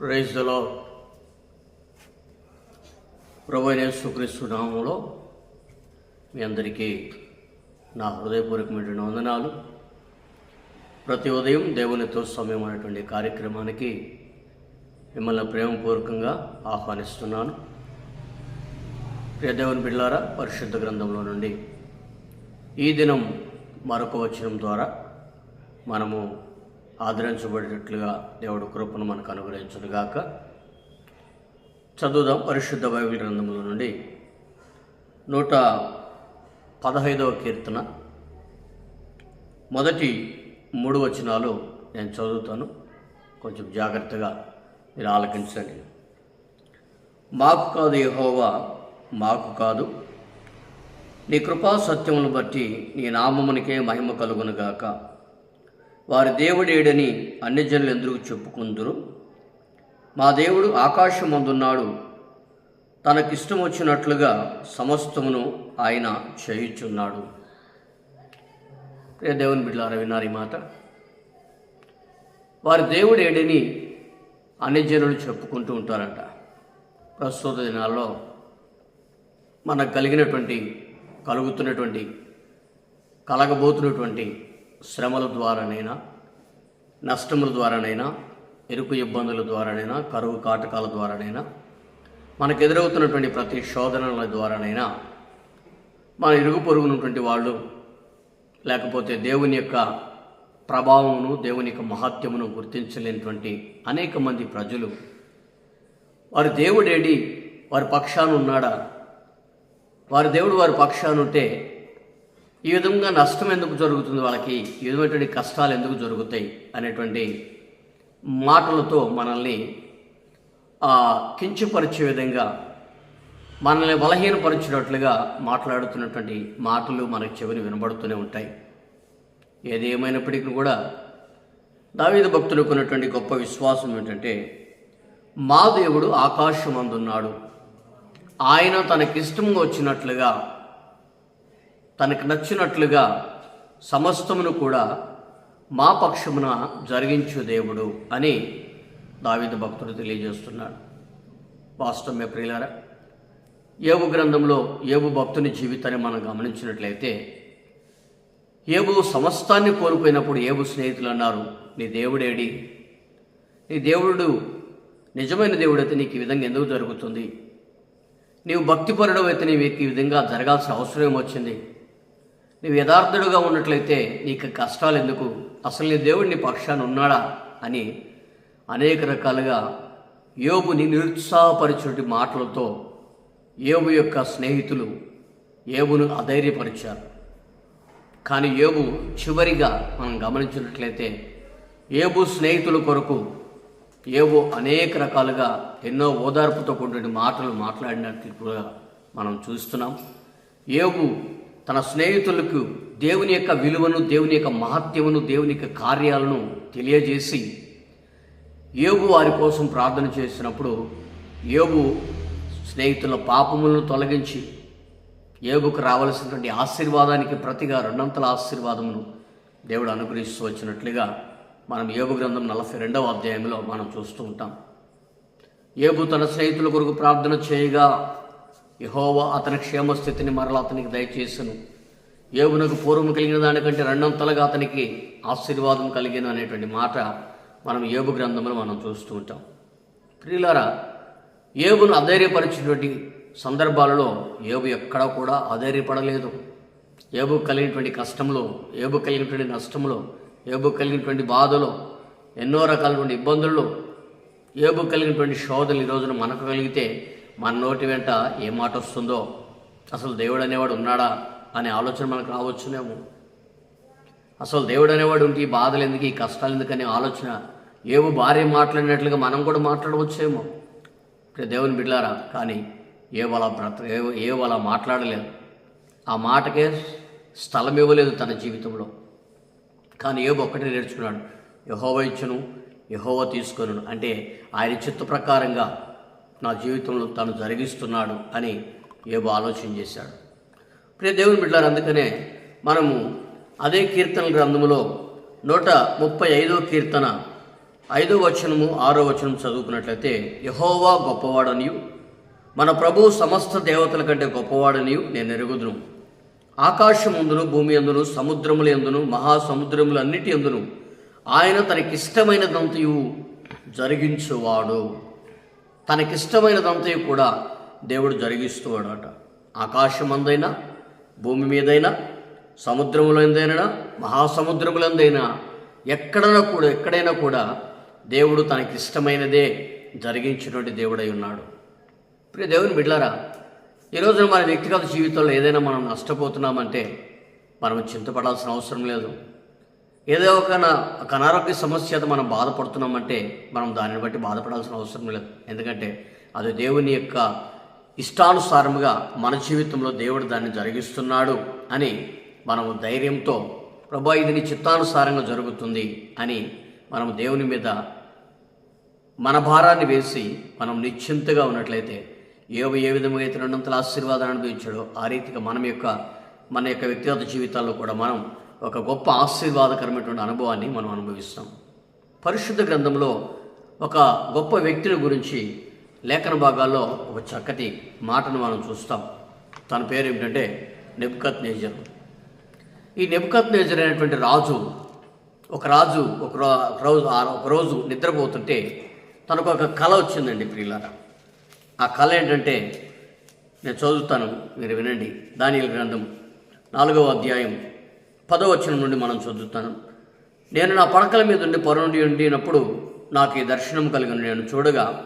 Praise దలో ప్రభు నామంలో మీ అందరికీ నా హృదయపూర్వకమైన వందనాలు. ప్రతి ఉదయం దేవునితో సమయం అనేటువంటి కార్యక్రమానికి మిమ్మల్ని ప్రేమపూర్వకంగా ఆహ్వానిస్తున్నాను. ప్రియదేవుని బిళ్ళారా పరిశుద్ధ గ్రంథంలో నుండి ఈ దినం మరొక వచనం ద్వారా మనము ఆదరించబడేటట్లుగా దేవుడు కృపను మనకు అనుగ్రహించునుగాక. చదువుదాం పరిశుద్ధ బైబిల్ గ్రంథముల నుండి నూట పదహైదవ కీర్తన. మొదటి మూడు వచనాలు నేను చదువుతాను. కొంచెం జాగ్రత్తగా మీరు ఆలకించండి. మాకు కాదు యహోవా మాకు కాదు. నీ కృపా సత్యమును బట్టి నీ నామమునికే మహిమ కలుగునుగాక. వారి దేవుడేడని అన్ని జనులు ఎందుకు చెప్పుకుందురు? మా దేవుడు ఆకాశమందున్నాడు. తనకిష్టం వచ్చినట్లుగా సమస్తమును ఆయన చేయుచున్నాడు. దేవుని బిడ్డలారా విన్నారు ఈ మాట? వారి దేవుడు ఏడని అన్ని జనులు చెప్పుకుంటూ ఉంటారంట. ప్రస్తుత దినాల్లో మనకు కలిగినటువంటి కలుగుతున్నటువంటి కలగబోతున్నటువంటి శ్రమల ద్వారానైనా నష్టముల ద్వారానైనా ఎరుకు ఇబ్బందుల ద్వారానైనా కరువు కాటకాల ద్వారానైనా మనకు ఎదురవుతున్నటువంటి ప్రతి శోధనల ద్వారానైనా మన ఇరుగు పొరుగునటువంటి వాళ్ళు లేకపోతే దేవుని యొక్క ప్రభావమును దేవుని యొక్క మహత్యమును గుర్తించలేనటువంటి అనేక మంది ప్రజలు వారి దేవుడేడి వారి పక్షాన ఉన్నాడా? వారి దేవుడు వారి పక్షానుంటే ఈ విధంగా నష్టం ఎందుకు జరుగుతుంది వాళ్ళకి? ఈ విధమైనటువంటి కష్టాలు ఎందుకు జరుగుతాయి? అనేటువంటి మాటలతో మనల్ని కించపరిచే విధంగా మనల్ని బలహీనపరిచినట్లుగా మాట్లాడుతున్నటువంటి మాటలు మనకు చెవిని వినబడుతూనే ఉంటాయి. ఏది ఏమైనప్పటికీ కూడా దావీద భక్తులకు ఉన్నటువంటి గొప్ప విశ్వాసం ఏంటంటే మా దేవుడు ఆకాశమందున్నాడు. ఆయన తనకిష్టంగా వచ్చినట్లుగా తనకు నచ్చినట్లుగా సమస్తమును కూడా మా పక్షమున జరిగించు దేవుడు అని దావిద భక్తుడు తెలియజేస్తున్నాడు. వాస్తవమే ప్రియులారా ఏబు గ్రంథంలో ఏబు భక్తుని జీవితాన్ని మనం గమనించినట్లయితే ఏబు సమస్తాన్ని కోల్పోయినప్పుడు ఏబు స్నేహితులు అన్నారు నీ దేవుడేడి? నీ దేవుడు నిజమైన దేవుడైతే నీకు ఈ విధంగా ఎందుకు జరుగుతుంది? నీవు భక్తిపరుడు అయితే నీకు ఈ విధంగా జరగాల్సిన అవసరం ఏమొచ్చింది? నువ్వు యథార్థుడుగా ఉన్నట్లయితే నీకు కష్టాలు ఎందుకు? అసలు నీ దేవుడిని పక్షాన్ని పక్షాన ఉన్నాడా అని అనేక రకాలుగా యోబుని నిరుత్సాహపరిచినటువంటి మాటలతో యోబు యొక్క స్నేహితులు ఏబును అధైర్యపరిచారు. కానీ ఏబు చివరిగా మనం గమనించినట్లయితే ఏబు స్నేహితుల కొరకు ఏవో అనేక రకాలుగా ఎన్నో ఓదార్పుతో కూడిన మాటలు మాట్లాడినట్లుగా మనం చూస్తున్నాం. ఏబు తన స్నేహితులకు దేవుని యొక్క విలువను దేవుని యొక్క మహత్యమును దేవుని యొక్క కార్యాలను తెలియజేసి యోగు వారి కోసం ప్రార్థన చేసినప్పుడు యోగు స్నేహితుల పాపములను తొలగించి యోగుకు రావలసినటువంటి ఆశీర్వాదానికి ప్రతిగా రెండంతల ఆశీర్వాదమును దేవుడు అనుగ్రహిస్తూ వచ్చినట్లుగా మనం యోబు గ్రంథం నలభై రెండవ అధ్యాయంలో మనం చూస్తూ ఉంటాం. యోగు తన స్నేహితుల కొరకు ప్రార్థన చేయగా యహోవా అతని క్షేమస్థితిని మరలా అతనికి దయచేసను. ఏవునకు పూర్వం కలిగిన దానికంటే రెండంతలుగా అతనికి ఆశీర్వాదం కలిగిన అనేటువంటి మాట మనం ఏబు గ్రంథంలో మనం చూస్తూ ఉంటాం. ప్రియులారా ఏబును అధైర్యపరిచినటువంటి సందర్భాలలో ఏబు ఎక్కడా కూడా అధైర్యపడలేదు. ఏబు కలిగినటువంటి కష్టంలో ఏబు కలిగినటువంటి నష్టంలో ఏబు కలిగినటువంటి బాధలో ఎన్నో రకాలటువంటి ఇబ్బందుల్లో ఏబు కలిగినటువంటి శోధనలు ఈ రోజున మనకు కలిగితే మన నోటి వెంట ఏ మాట వస్తుందో అసలు దేవుడు అనేవాడు ఉన్నాడా అనే ఆలోచన మనకు రావచ్చునేమో. అసలు దేవుడు అనేవాడు ఉంటే ఈ బాధలు ఎందుకు ఈ కష్టాలు ఎందుకు అనే ఆలోచన ఏవో భార్య మాట్లాడినట్లుగా మనం కూడా మాట్లాడవచ్చేమో. ఇప్పుడు దేవుని బిడ్లారా కానీ ఏవో అలా బ్రత ఏవో ఏవో అలా మాట్లాడలేదు. ఆ మాటకే స్థలం ఇవ్వలేదు తన జీవితంలో. కానీ ఏవో ఒక్కటే నేర్చుకున్నాడు యహోవ ఇచ్చును యహోవ తీసుకొను అంటే ఆయన చిత్త ప్రకారంగా నా జీవితంలో తను జరిగిస్తున్నాడు అని ఏవో ఆలోచన చేశాడు. ప్రియ దేవుని బిడ్డారు అందుకనే మనము అదే కీర్తన గ్రంథములో నూట ముప్పై ఐదో కీర్తన ఐదో వచనము ఆరో వచనం చదువుకున్నట్లయితే యహోవా గొప్పవాడనియు మన ప్రభు సమస్త దేవతల కంటే గొప్పవాడనియు నేను ఎరుగుదును. ఆకాశముందును భూమి అందును సముద్రముల ఎందును మహాసముద్రములన్నిటి ఎందును ఆయన తనకిష్టమైనదంతయు జరిగించువాడు. తనకిష్టమైనదంతయు కూడా దేవుడు జరిగిస్తువాడట ఆకాశమందైనా భూమి మీదైనా సముద్రములందైనా మహాసముద్రములందైనా ఎక్కడైనా కూడా ఎక్కడైనా కూడా దేవుడు తనకిష్టమైనదే జరిగించినటువంటి దేవుడై ఉన్నాడు. ప్రియ దేవుని బిడ్లారా ఈ రోజున మన వ్యక్తిగత జీవితంలో ఏదైనా మనం నష్టపోతున్నామంటే మనం చింతపడాల్సిన అవసరం లేదు. ఏదో ఒక ఒక అనారోగ్య సమస్య మనం బాధపడుతున్నామంటే మనం దానిని బట్టి బాధపడాల్సిన అవసరం లేదు. ఎందుకంటే అది దేవుని యొక్క ఇష్టానుసారముగా మన జీవితంలో దేవుడు దాన్ని జరిగిస్తున్నాడు అని మనము ధైర్యంతో ప్రభా ఇది నీ చిత్తానుసారంగా జరుగుతుంది అని మనం దేవుని మీద మన భారాన్ని వేసి మనం నిశ్చింతగా ఉన్నట్లయితే ఏవ ఏ విధంగా అయితే రెండంతల ఆశీర్వాదాన్ని అనుభవించాడో ఆ రీతిగా మనం యొక్క మన యొక్క వ్యక్తిగత జీవితాల్లో కూడా మనం ఒక గొప్ప ఆశీర్వాదకరమైనటువంటి అనుభవాన్ని మనం అనుభవిస్తాం. పరిశుద్ధ గ్రంథంలో ఒక గొప్ప వ్యక్తిని గురించి లేఖన భాగాల్లో ఒక చక్కటి మాటను మనం చూస్తాం. తన పేరు ఏమిటంటే నెబ్కత్ నేజర్ ఈ నెబ్కత్ నేజర్ అనేటువంటి రాజు ఒక రాజు ఒక ఒక రోజు ఆ- ఒక రోజు నిద్రపోతుంటే తనకు ఒక కళ వచ్చిందండి ప్రియులారా. ఆ కళ ఏంటంటే నేను చదువుతాను మీరు వినండి. దాని గ్రంథం నాలుగవ అధ్యాయం పదవచనం నుండి మనం చదువుతాను. నేను నా పడకల మీద ఉండి పొరనుండి ఉండినప్పుడు నాకు ఈ దర్శనం కలిగిన నేను చూడగా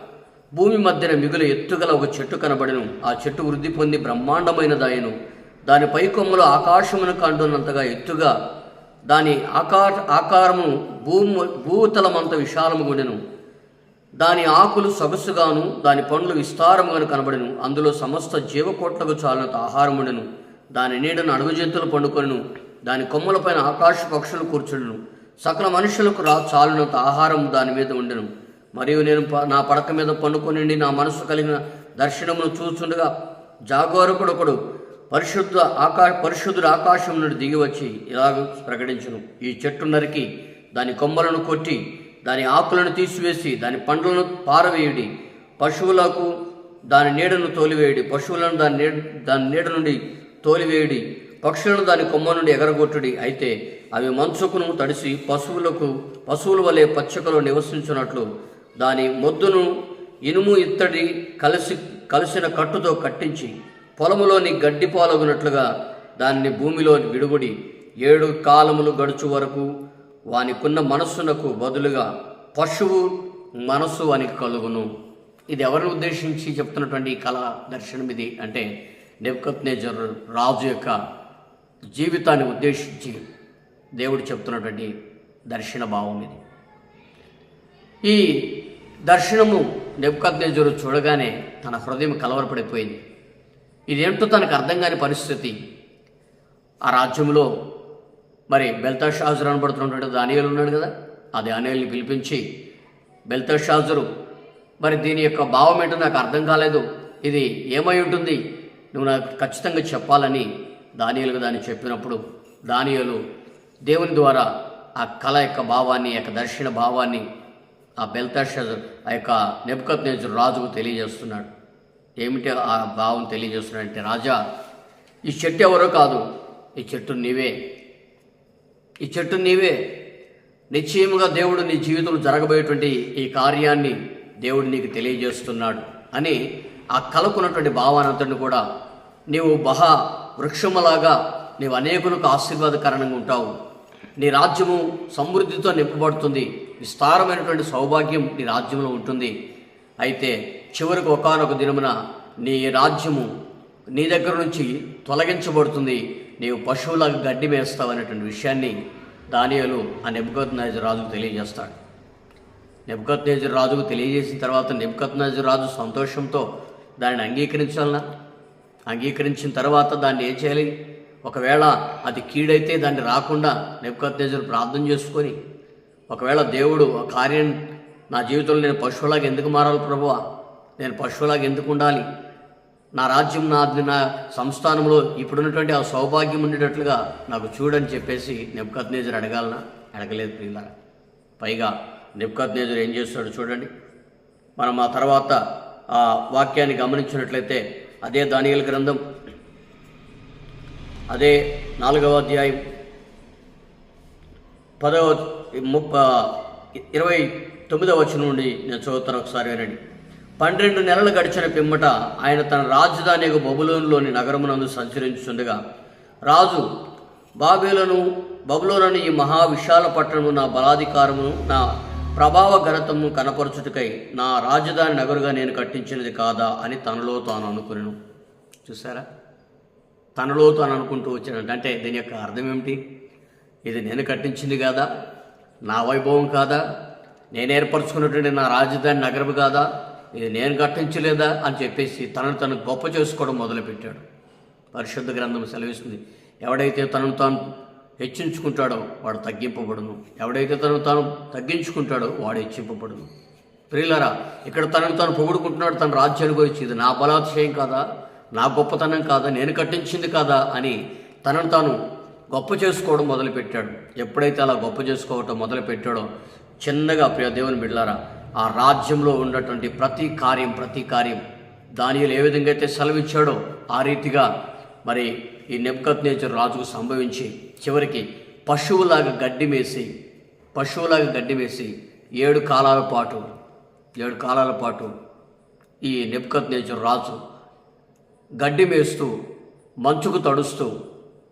భూమి మధ్యన మిగులు ఎత్తుగల ఒక చెట్టు కనబడెను. ఆ చెట్టు వృద్ధి పొంది బ్రహ్మాండమైనదాయను దాని పై కొమ్మలు ఆకాశమును కంటున్నంతగా ఎత్తుగా దాని ఆకార ఆకారము భూము భూతలమంత విశాలముగుండెను దాని ఆకులు సొగసుగాను దాని పండ్లు విస్తారముగాను కనబడెను. అందులో సమస్త జీవకోట్లకు చాలినంత ఆహారముండెను. దాని నీడను అడుగు జంతువులు పండుకొనెను. దాని కొమ్మలపైన ఆకాశ పక్షులు కూర్చుండును. సకల మనుషులకు రా చాలునంత ఆహారం దాని మీద ఉండెను. మరియు నేను ప- నా పడక మీద పండుకొని నా మనసు కలిగిన దర్శనమును చూస్తుండగా జాగోరకుడొకడు పరిశుద్ధ ఆకా పరిశుద్ధుడు ఆకాశం నుండి దిగి వచ్చి ఇలాగ ప్రకటించను. ఈ చెట్టు నరికి దాని కొమ్మలను కొట్టి దాని ఆకులను తీసివేసి దాని పండ్లను పారవేయుడి. పశువులకు దాని నీడను తోలివేయుడి. పశువులను దాని నీడ దాని నీడ నుండి తోలివేయుడి. పక్షులను దాని కొమ్మ నుండి ఎగరగొట్టుడి. అయితే అవి మంచుకును తడిసి పశువులకు పశువుల వలె పచ్చకలో నివసించున్నట్లు దాని మొద్దును ఇనుము ఇత్తడి కలిసి కలిసిన కట్టుతో కట్టించి పొలములోని గడ్డి పాలగునట్లుగా దాన్ని భూమిలో విడుగుడి. ఏడు కాలములు గడుచు వరకు వానికున్న మనస్సునకు బదులుగా పశువు మనస్సు అని కలుగును. ఇది ఎవరిని ఉద్దేశించి చెప్తున్నటువంటి కళ దర్శనం ఇది? అంటే నెబ్కత్ రాజు యొక్క జీవితాన్ని ఉద్దేశించి దేవుడు చెప్తున్నటువంటి దర్శన భావం ఇది. ఈ దర్శనము నెబ్కద్నేజరు చూడగానే తన హృదయం కలవరపడిపోయింది. ఇదేంటో తనకు అర్థం కాని పరిస్థితి. ఆ రాజ్యంలో మరి బెల్తాషాజరు అనబడుతున్నటువంటి దానియాలు ఉన్నాడు కదా ఆ దానియాల్ని పిలిపించి బెల్తాషాజరు మరి దీని యొక్క భావం ఏంటో నాకు అర్థం కాలేదు ఇది ఏమై ఉంటుంది నువ్వు నాకు ఖచ్చితంగా చెప్పాలని దానియలకు దాన్ని చెప్పినప్పుడు దానియాలు దేవుని ద్వారా ఆ కళ యొక్క భావాన్ని యొక్క దర్శన భావాన్ని ఆ బెల్తాషర్ ఆ యొక్క నెబ్కత్ రాజుకు తెలియజేస్తున్నాడు. ఏమిటి ఆ భావం తెలియజేస్తున్నాడంటే రాజా ఈ చెట్టు ఎవరో కాదు. ఈ చెట్టు నీవే. ఈ చెట్టు నీవే. నిశ్చయముగా దేవుడు నీ జీవితంలో జరగబోయేటువంటి ఈ కార్యాన్ని దేవుడు నీకు తెలియజేస్తున్నాడు అని ఆ కలకున్నటువంటి భావానంతటిని కూడా నీవు బహా వృక్షములాగా నీవు అనేకులకు ఆశీర్వాదకరణంగా ఉంటావు. నీ రాజ్యము సమృద్ధితో నింపబడుతుంది. విస్తారమైనటువంటి సౌభాగ్యం నీ రాజ్యంలో ఉంటుంది. అయితే చివరికి ఒకనొక దినమున నీ రాజ్యము నీ దగ్గర నుంచి తొలగించబడుతుంది. నీవు పశువులకు గడ్డి మేస్తావు అనేటువంటి విషయాన్ని దానియలు ఆ నెబ్కత్ రాజుకు తెలియజేస్తాడు. నెబ్కత్ రాజుకు తెలియజేసిన తర్వాత నెబ్కత్ రాజు సంతోషంతో దానిని అంగీకరించాలనా? అంగీకరించిన తర్వాత దాన్ని ఏం చేయాలి? ఒకవేళ అది కీడైతే దాన్ని రాకుండా నెబ్కత్ ప్రార్థన చేసుకొని ఒకవేళ దేవుడు ఆ కార్యం నా జీవితంలో నేను పశువులాగా ఎందుకు మారాలి ప్రభువా? నేను పశువులాగా ఎందుకు ఉండాలి? నా రాజ్యం నా నా సంస్థానంలో ఇప్పుడున్నటువంటి ఆ సౌభాగ్యం ఉండేటట్లుగా నాకు చూడని చెప్పేసి నెబ్కత్ అడగాలనా? అడగలేదు ప్రియులారా. పైగా నిబ్కత్ నేజర్ ఏం చేస్తాడో చూడండి. మనం ఆ తర్వాత ఆ వాక్యాన్ని గమనించినట్లయితే అదే దానియల గ్రంథం. అదే నాలుగవ అధ్యాయం. పదవ ముప్పై ఇరవై తొమ్మిదవ వచనం నుండి నేను చదువుతాను ఒకసారి వినండి. పన్నెండు నెలలు గడిచిన పిమ్మట ఆయన తన రాజధాని బబులోనులోని నగరమునందు సంచరించుండగా రాజు బాబేలను బబులోనని ఈ మహావిశాల పట్టణము నా బలాధికారమును నా ప్రభావ ఘనతము కనపరచుటకై నా రాజధాని నగరుగా నేను కట్టించినది కాదా అని తనలో తాను అనుకునేను. చూసారా తనలో తాను అనుకుంటూ వచ్చినట్టు. అంటే దీని యొక్క అర్థం ఏమిటి? ఇది నేను కట్టించింది కాదా? నా వైభవం కాదా? నేను ఏర్పరచుకున్నటువంటి నా రాజధాని నగరం కాదా? ఇది నేను కట్టించలేదా? అని చెప్పేసి తనను తను గొప్ప చేసుకోవడం మొదలుపెట్టాడు. పరిశుద్ధ గ్రంథం సెలవిస్తుంది. ఎవడైతే తనను తాను హెచ్చించుకుంటాడో వాడు తగ్గింపబడును. ఎవడైతే తను తాను తగ్గించుకుంటాడో వాడు హెచ్చింపబడును. ప్రియులరా ఇక్కడ తనను తాను పొగుడుకుంటున్నాడు తన రాజ్యాన్ని గురించి. ఇది నా బలాతిశయం కాదా? నా గొప్పతనం కాదా? నేను కట్టించింది కాదా? అని తనను తాను గొప్ప చేసుకోవడం మొదలుపెట్టాడు. ఎప్పుడైతే అలా గొప్ప చేసుకోవటం మొదలుపెట్టాడో చిన్నగా ప్రియ దేవుని బిడ్డారా ఆ రాజ్యంలో ఉన్నటువంటి ప్రతి కార్యం ప్రతి కార్యం దానిలో ఏ విధంగా అయితే సెలవిచ్చాడో ఆ రీతిగా మరి ఈ నెప్కత్ నేచర్ రాజుకు సంభవించి చివరికి పశువులాగా గడ్డి మేసి పశువులాగా గడ్డి వేసి ఏడు కాలాల పాటు ఏడు కాలాల పాటు ఈ నెప్కత్ నేచర్ రాజు గడ్డి మేస్తూ మంచుకు తడుస్తూ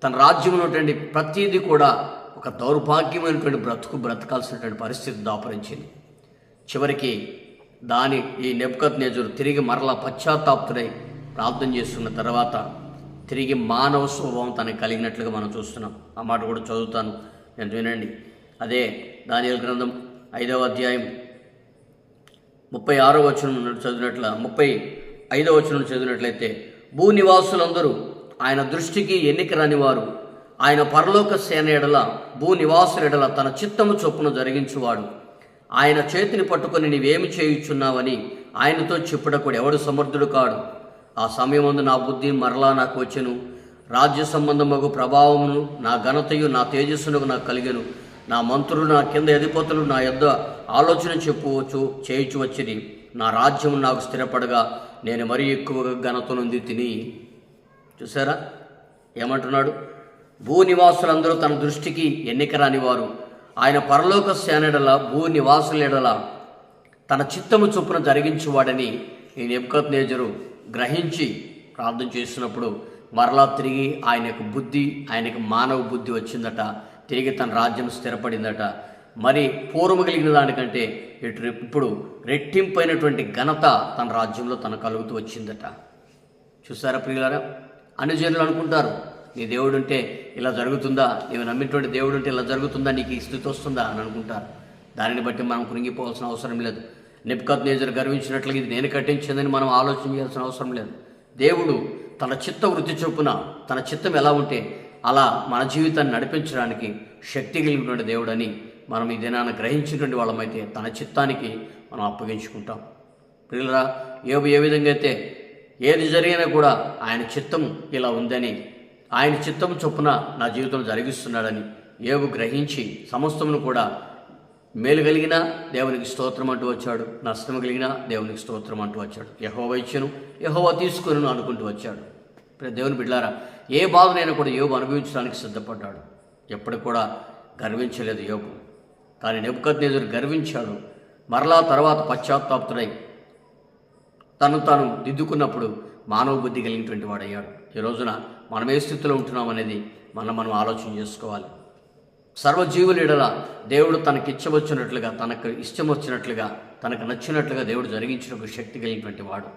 తన రాజ్యం ఉన్నటువంటి ప్రతీది కూడా ఒక దౌర్భాగ్యమైనటువంటి బ్రతుకు బ్రతకాల్సినటువంటి పరిస్థితి దాపరించింది. చివరికి దాని ఈ నెప్కత్ నేజరు తిరిగి మరలా పశ్చాత్తాప్తుడై ప్రార్థన చేస్తున్న తర్వాత తిరిగి మానవ స్వభావం తనకు కలిగినట్లుగా మనం చూస్తున్నాం. ఆ మాట కూడా చదువుతాను. నేను వినండి. అదే దానియల గ్రంథం ఐదవ అధ్యాయం ముప్పై ఆరో వచనం చదివినట్ల ముప్పై ఐదవ వచనం చదివినట్లయితే భూ నివాసులందరూ ఆయన దృష్టికి ఎన్నిక రాని వారు ఆయన పరలోక సేన ఎడల భూనివాసుల ఎడల తన చిత్తము చొప్పున జరిగించువాడు. ఆయన చేతిని పట్టుకొని నీవేమి చేయుచున్నావని ఆయనతో చెప్పుటకుడు ఎవడు సమర్థుడు కాడు. ఆ సమయమందు నా బుద్ధి మరలా నాకు వచ్చెను రాజ్య సంబంధమగు ప్రభావమును నా ఘనతయు నా తేజస్సునకు నాకు కలిగెను. నా మంత్రులు నా కింద అధిపతులు నా యొద్ద ఆలోచన చెప్పువచ్చు చేయుచు వచ్చిరి నా రాజ్యము నాకు స్థిరపడగా నేను మరీ ఎక్కువగా ఘనత నుండి తిని. చూసారా ఏమంటున్నాడు? భూనివాసులందరూ తన దృష్టికి ఎన్నిక రానివారు ఆయన పరలోక సేనడల భూ నివాసులెడల తన చిత్తము చొప్పున జరిగించువాడని ఈ నెబ్కత్ నేజరు గ్రహించి ప్రార్థన చేస్తున్నప్పుడు మరలా తిరిగి ఆయన యొక్క బుద్ధి ఆయనకు మానవ బుద్ధి వచ్చిందట తిరిగి తన రాజ్యం స్థిరపడిందట. మరి పూర్వం కలిగిన దానికంటే ఇటు ఇప్పుడు రెట్టింపైనటువంటి ఘనత తన రాజ్యంలో తన కలుగుతూ వచ్చిందట. చూసారా ప్రియులారా? అనుజనులు అనుకుంటారు నీ దేవుడు ఉంటే ఇలా జరుగుతుందా? నీవు నమ్మినటువంటి దేవుడు ఉంటే ఇలా జరుగుతుందా? నీకు ఈ స్థితి వస్తుందా? అని అనుకుంటారు. దానిని బట్టి మనం కృంగిపోవాల్సిన అవసరం లేదు. నిప్కత్ నేజర్ గర్వించినట్లుగా ఇది నేను కట్టించిందని మనం ఆలోచన చేయాల్సిన అవసరం లేదు. దేవుడు తన చిత్త వృత్తి చొప్పున తన చిత్తం ఎలా ఉంటే అలా మన జీవితాన్ని నడిపించడానికి శక్తి కలిగినటువంటి దేవుడని మనం ఈ దినాన్ని గ్రహించినటువంటి వాళ్ళమైతే తన చిత్తానికి మనం అప్పగించుకుంటాం. ప్రియులరా ఏబు ఏ విధంగా అయితే ఏది జరిగినా కూడా ఆయన చిత్తం ఇలా ఉందని ఆయన చిత్తం చొప్పున నా జీవితం జరిగిస్తున్నాడని ఏవు గ్రహించి సమస్తమును కూడా మేలు కలిగినా దేవునికి స్తోత్రం అంటూ వచ్చాడు. నష్టం కలిగిన దేవునికి స్తోత్రం అంటూ వచ్చాడు. యహోవ ఇచ్చను యహోవ తీసుకొని అనుకుంటూ వచ్చాడు. ఇప్పుడు దేవుని బిడ్డారా ఏ బాధనైనా కూడా యోబు అనుభవించడానికి సిద్ధపడ్డాడు. ఎప్పుడు కూడా గర్వించలేదు యోగు కానీ నెప్పుకద్నేజరు గర్వించాడు. మరలా తర్వాత పశ్చాత్తాప్తుడై తను తాను దిద్దుకున్నప్పుడు మానవ బుద్ధి కలిగినటువంటి వాడయ్యాడు. ఈ రోజున మనం ఏ స్థితిలో ఉంటున్నాం అనేది మనం మనం ఆలోచన చేసుకోవాలి. సర్వజీవులేడల దేవుడు తనకిచ్చవచ్చినట్లుగా తనకు ఇష్టం వచ్చినట్లుగా తనకు నచ్చినట్లుగా దేవుడు జరిగించిన ఒక శక్తి కలిగినటువంటి వాడు.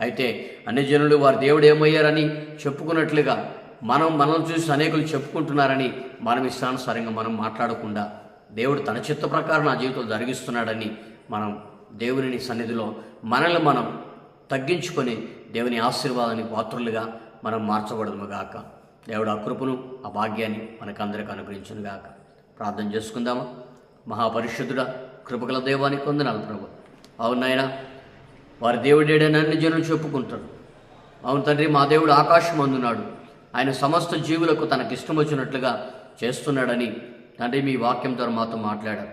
అయితే అన్ని జనులు వారి దేవుడు ఏమయ్యారని చెప్పుకున్నట్లుగా మనం మనం చూసి అనేకులు చెప్పుకుంటున్నారని మనం ఇష్టానుసారంగా మనం మాట్లాడకుండా దేవుడు తన చిత్త ప్రకారం నా జీవితం జరిగిస్తున్నాడని మనం దేవుని సన్నిధిలో మనల్ని మనం తగ్గించుకొని దేవుని ఆశీర్వాదానికి పాత్రులుగా మనం మార్చబడదుము గాక. దేవుడు ఆ కృపను ఆ భాగ్యాన్ని మనకందరికి అనుగ్రహించును గాక. ప్రార్థన చేసుకుందామా? మహాపరిశుద్ధుడ కృపగల దేవానికి వందనాలు ప్రభు. అవును నాయన వారి దేవుడేడని అన్ని జనులు చెప్పుకుంటారు. అవును తండ్రి మా దేవుడు ఆకాశం అందున్నాడు ఆయన సమస్త జీవులకు తనకి ఇష్టం వచ్చినట్లుగా చేస్తున్నాడని తండ్రి మీ వాక్యం ద్వారా మాతో మాట్లాడారు.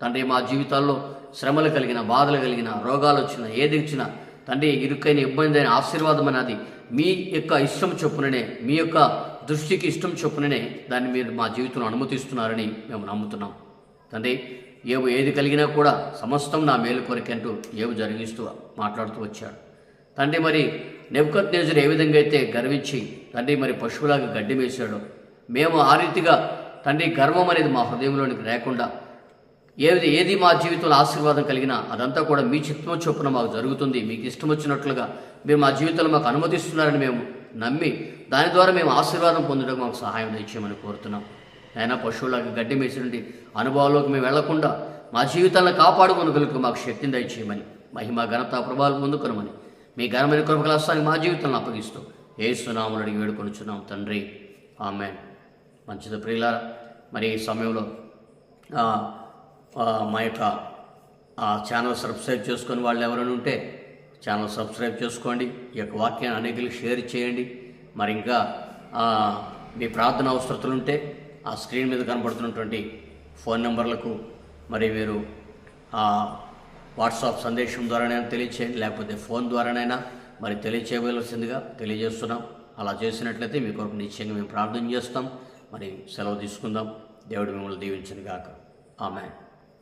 తండ్రి మా జీవితాల్లో శ్రమలు కలిగిన బాధలు కలిగిన రోగాలు వచ్చినా ఏది వచ్చినా తండ్రి ఇరుకైన ఇబ్బంది అయిన ఆశీర్వాదం అనేది మీ యొక్క ఇష్టం చొప్పుననే మీ యొక్క దృష్టికి ఇష్టం చొప్పుననే దాన్ని మీరు మా జీవితంలో అనుమతిస్తున్నారని మేము నమ్ముతున్నాం. తండ్రి ఏవు ఏది కలిగినా కూడా సమస్తం నా మేలు కొరకంటూ ఏవు జరిగిస్తూ మాట్లాడుతూ వచ్చాడు. తండ్రి మరి నెబ్కత్ నేజర్ ఏ విధంగా అయితే గర్వించి తండ్రి మరి పశువులాగా గడ్డి వేశాడో మేము ఆ రీతిగా తండ్రి గర్వం అనేది మా హృదయంలోనికి లేకుండా ఏది ఏది మా జీవితంలో ఆశీర్వాదం కలిగినా అదంతా కూడా మీ చిత్తం చొప్పున మాకు జరుగుతుంది. మీకు ఇష్టం వచ్చినట్లుగా మీరు మా జీవితంలో మాకు అనుమతిస్తున్నారని మేము నమ్మి దాని ద్వారా మేము ఆశీర్వాదం పొందడం మాకు సహాయం తెచ్చేయమని కోరుతున్నాం. అయినా పశువులకు గడ్డి మేసినటువంటి అనుభవాల్లోకి మేము వెళ్ళకుండా మా జీవితాలను కాపాడుకొనగలుగు మాకు శక్తిని దయచేయమని మహిమ ఘనత ప్రభావాలు పొందుకొనమని మీ ఘనమైన కృపకలాస్తానికి మా జీవితాలను అప్పగిస్తూ ఏ సునాములు అడిగి వేడుకొనుచున్నాం తండ్రి. ఆమె మంచిది ప్రియులారా మరి ఈ సమయంలో మా యొక్క ఆ ఛానల్ సబ్స్క్రైబ్ చేసుకుని వాళ్ళు ఎవరైనా ఉంటే ఛానల్ సబ్స్క్రైబ్ చేసుకోండి. ఈ యొక్క వాక్యాన్ని అనేకులకు షేర్ చేయండి. మరి ఇంకా మీ ప్రార్థన అవసరతలు ఉంటే ఆ స్క్రీన్ మీద కనబడుతున్నటువంటి ఫోన్ నెంబర్లకు మరి మీరు ఆ, వాట్సాప్ సందేశం ద్వారానైనా తెలియచేయండి. లేకపోతే ఫోన్ ద్వారానైనా మరి తెలియచేయవలసిందిగా తెలియజేస్తున్నాం. అలా చేసినట్లయితే మీ కొరకు నిశ్చయంగా మేము ప్రార్థన చేస్తాం. మరి సెలవు తీసుకుందాం. దేవుడు మిమ్మల్ని దీవించను గాక ఆమె